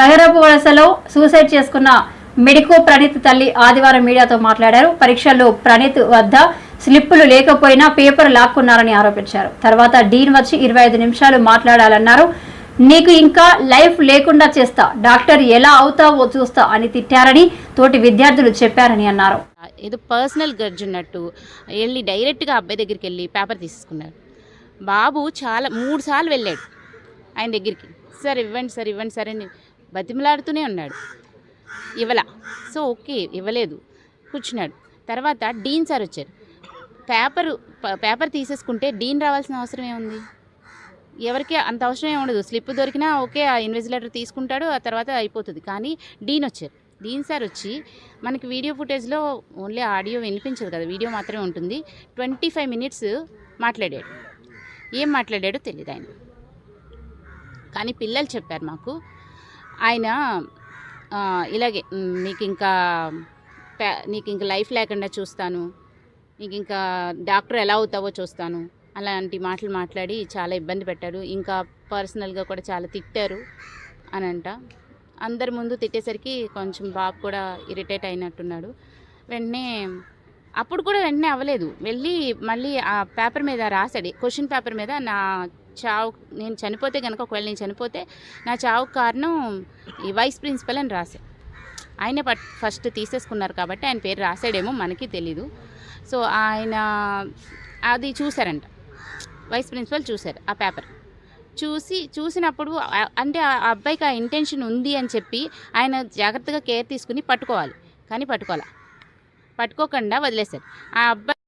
తగరపు వలసలో సూసైడ్ చేసుకున్న మెడికో ప్రణీత్ తల్లి ఆదివారం మీడియాతో మాట్లాడారు. పరీక్షల్లో ప్రణీత్ వద్ద స్లిప్పులు లేకపోయినా పేపర్ లాక్కున్నారని ఆరోపించారు. తర్వాత డీన్ వచ్చి ఇరవై ఐదు నిమిషాలు మాట్లాడాలన్నారు. నీకు ఇంకా లైఫ్ లేకుండా చేస్తా. డాక్టర్ ఎలా అవుతావో చూస్తా అని తిట్టారని తోటి విద్యార్థులు చెప్పారని అన్నారు. ఏదో పర్సనల్ గర్జ్ ఉన్నట్టు వెళ్ళి డైరెక్ట్గా అబ్బాయి దగ్గరికి వెళ్ళి పేపర్ తీసుకున్నారు. బాబు చాలా మూడు సార్లు వెళ్ళాడు ఆయన దగ్గరికి. సార్ ఇవ్వండి సార్ ఇవ్వండి సార్ అని బతిమలాడుతూనే ఉన్నాడు. ఇవ్వలా. సో ఓకే ఇవ్వలేదు. కూర్చున్నాడు. తర్వాత డీన్ సార్ వచ్చారు. పేపరు పేపర్ తీసేసుకుంటే డీన్ రావాల్సిన అవసరం ఏముంది? ఎవరికి అంత అవసరం ఏమి ఉండదు. స్లిప్ దొరికినా ఓకే ఆ ఇన్వెజిలేటర్ తీసుకుంటాడు ఆ తర్వాత అయిపోతుంది. కానీ డీన్ వచ్చారు. డీన్ సార్ వచ్చి మనకి వీడియో ఫుటేజ్లో ఓన్లీ ఆడియో వినిపించదు కదా వీడియో మాత్రమే ఉంటుంది. ట్వంటీ ఫైవ్ మినిట్స్ మాట్లాడాడు. ఏం మాట్లాడాడో తెలియదు ఆయన. కానీ పిల్లలు చెప్పారు మాకు ఆయన ఇలాగే నీకు ఇంకా నీకు ఇంకా లైఫ్ లేకుండా చూస్తాను నీకు ఇంకా డాక్టర్ ఎలా అవుతావో చూస్తాను అలాంటి మాటలు మాట్లాడి చాలా ఇబ్బంది పెట్టారు ఇంకా పర్సనల్గా కూడా చాలా తిట్టారు అని అంట అందరి ముందు తిట్టేసరికి కొంచెం బాబు కూడా ఇరిటేట్ అయినట్టున్నాడు. వెంటనే అప్పుడు కూడా వెంటనే అవ్వలేదు. వెళ్ళి మళ్ళీ ఆ పేపర్ మీద రాశాడు. క్వశ్చన్ పేపర్ మీద నా చావు నేను చనిపోతే కనుక ఒకవేళ నేను చనిపోతే నా చావు కారణం ఈ వైస్ ప్రిన్సిపల్ అని రాశాడు ఆయనే పట్ ఫస్ట్ తీసేసుకున్నారు కాబట్టి ఆయన పేరు రాసాడేమో మనకి తెలీదు. సో ఆయన అది చూసారంట వైస్ ప్రిన్సిపల్ చూశారు ఆ పేపర్. చూసి చూసినప్పుడు అంటే ఆ అబ్బాయికి ఆ ఇంటెన్షన్ ఉంది అని చెప్పి ఆయన జాగ్రత్తగా కేర్ తీసుకుని పట్టుకోవాలి. కానీ పట్టుకోవాలి పట్టుకోకుండా వదిలేశారు. ఆ అబ్బాయి